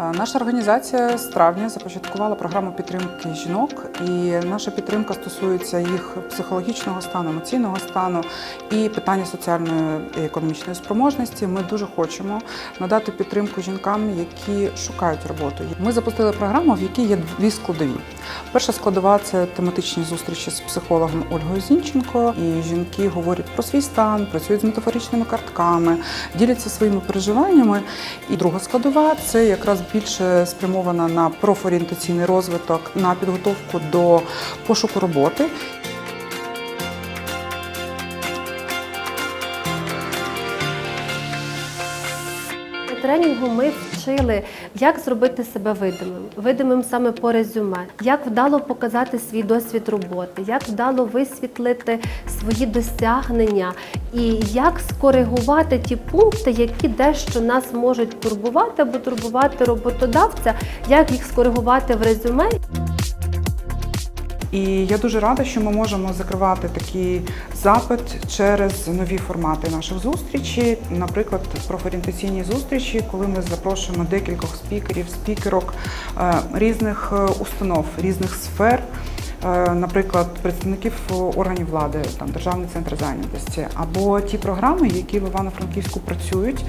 Наша організація з травня започаткувала програму підтримки жінок, і наша підтримка стосується їх психологічного стану, емоційного стану і питання соціальної і економічної спроможності. Ми дуже хочемо надати підтримку жінкам, які шукають роботу. Ми запустили програму, в якій є дві складові. Перша складова це тематичні зустрічі з психологом Ольгою Зінченко. І жінки говорять про свій стан, працюють з метафоричними картками, діляться своїми переживаннями. І друга складова це якраз більше спрямована на профорієнтаційний розвиток, на підготовку до пошуку роботи. Тренінгу ми вчили, як зробити себе видимим, видимим саме по резюме, як вдало показати свій досвід роботи, як вдало висвітлити свої досягнення. І як скоригувати ті пункти, які дещо нас можуть турбувати або турбувати роботодавця, як їх скоригувати в резюме. І я дуже рада, що ми можемо закривати такий запит через нові формати наших зустрічей, наприклад, профорієнтаційні зустрічі, коли ми запрошуємо декількох спікерів, спікерок е, різних е, установ, різних сфер. е, Наприклад, представників органів влади, там державний центр зайнятості, або ті програми, які в Івано-Франківську працюють,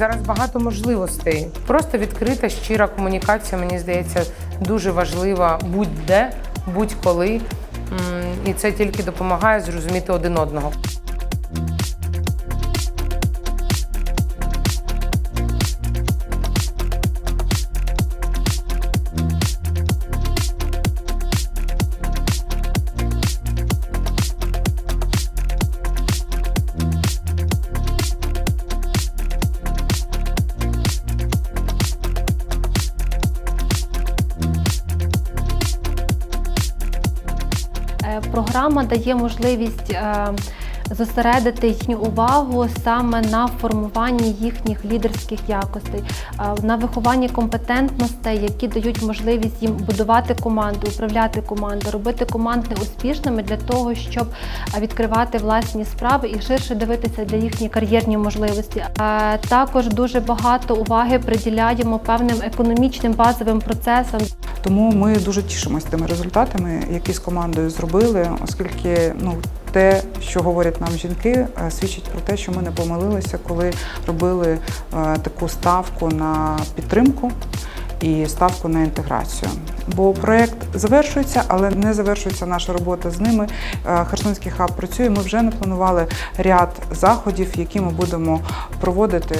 Зараз багато можливостей. Просто відкрита, щира комунікація, мені здається, дуже важлива будь-де, будь-коли. І це тільки допомагає зрозуміти один одного. Програма дає можливість е, зосередити їхню увагу саме на формуванні їхніх лідерських якостей, е, на вихованні компетентностей, які дають можливість їм будувати команду, управляти командою, робити команди успішними для того, щоб е, відкривати власні справи і ширше дивитися для їхні кар'єрні можливості. Також дуже багато уваги приділяємо певним економічним базовим процесам. Тому ми дуже тішимося тими результатами, які з командою зробили, оскільки ну. Те, що говорять нам жінки, е, свідчить про те, що ми не помилилися, коли робили е, таку ставку на підтримку і ставку на інтеграцію. Бо проект завершується, але не завершується наша робота з ними. Е, Херсонський хаб працює. Ми вже напланували ряд заходів, які ми будемо проводити.